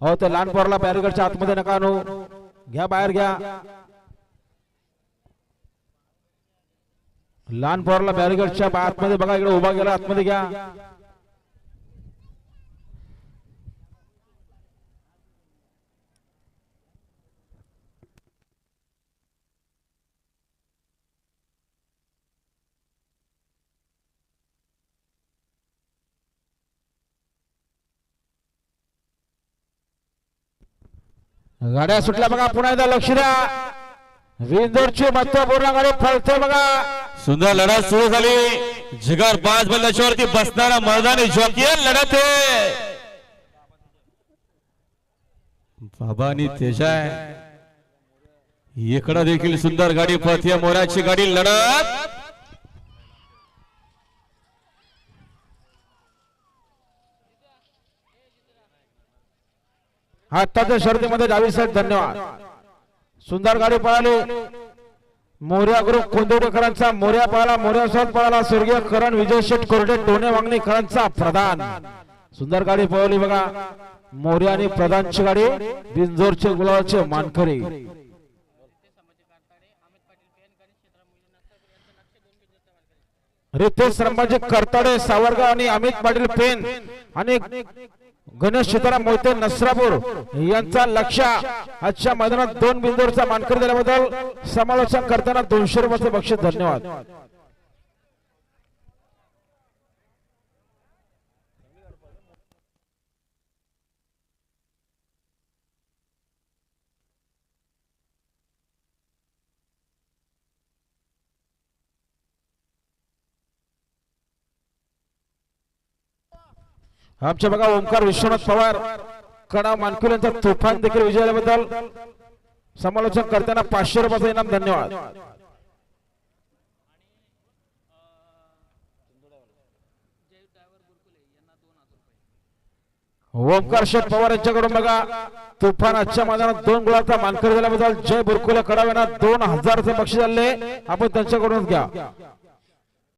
हो ते लहान पोराला बॅरिगडच्या आतमध्ये नका नो घ्या बाहेर घ्या. लहान पोराला बॅरिगडच्या आतमध्ये बघा इकडे उभा गेला आतमध्ये घ्या. गाड्या सुटल्या बघा पुन्हा एकदा लक्ष द्या. विंदोरची महत्त्वपूर्ण गाडी फळते बघा. सुंदर लढत सुरू झाली. जिगर पाच बंदाच्यावरती बसणारा मैदानी जॉकी लढत आहे. बाबा आणि तेजाय इकडं देखील सुंदर गाडी पळतीय मोराची गाडी लढत. आत्ताच्या शर्तीमध्ये डावी साहेब धन्यवाद. सुंदर गाडी पळाली. मोर्या ग्रुप कोंदवडेकरांचा मोर्या पळाला मोर्या सोबत पळाला स्वर्गीय करण विजय शेठ कोरडे टोणे वांगणीकरांचा प्रधान. सुंदर गाडी पळवली बघा. मोर्या आणि प्रधानची गाडी बिंजोरचे गुलाबाचे मानकरी. रितेश संभाजी करताडे सावरगाव आणि अमित पाटील पेन. आणि गणेश सीताराम मोहिते नसरापूर यांचा लक्ष आजच्या मैदानात दोन बिंदूरचा मानकर दिल्याबद्दल समालोचन करताना दोनशे रुपयाचं बक्षीस. धन्यवाद. आमच्या बघा ओंकार विश्वनाथ पवार कडा मानकुल यांचा तुफान देखील विजयाबद्दल समालोचन करताना पाचशे रुपयाचा इनाम धन्यवाद. ओंकार शेठ पवार यांच्याकडून बघा तुफान आजच्या मैदानात दोन गुळाचा मानकर झाल्याबद्दल जय बुरकुले कडावेना दोन हजारचे बक्षीस झाले आपण त्यांच्याकडून घ्या.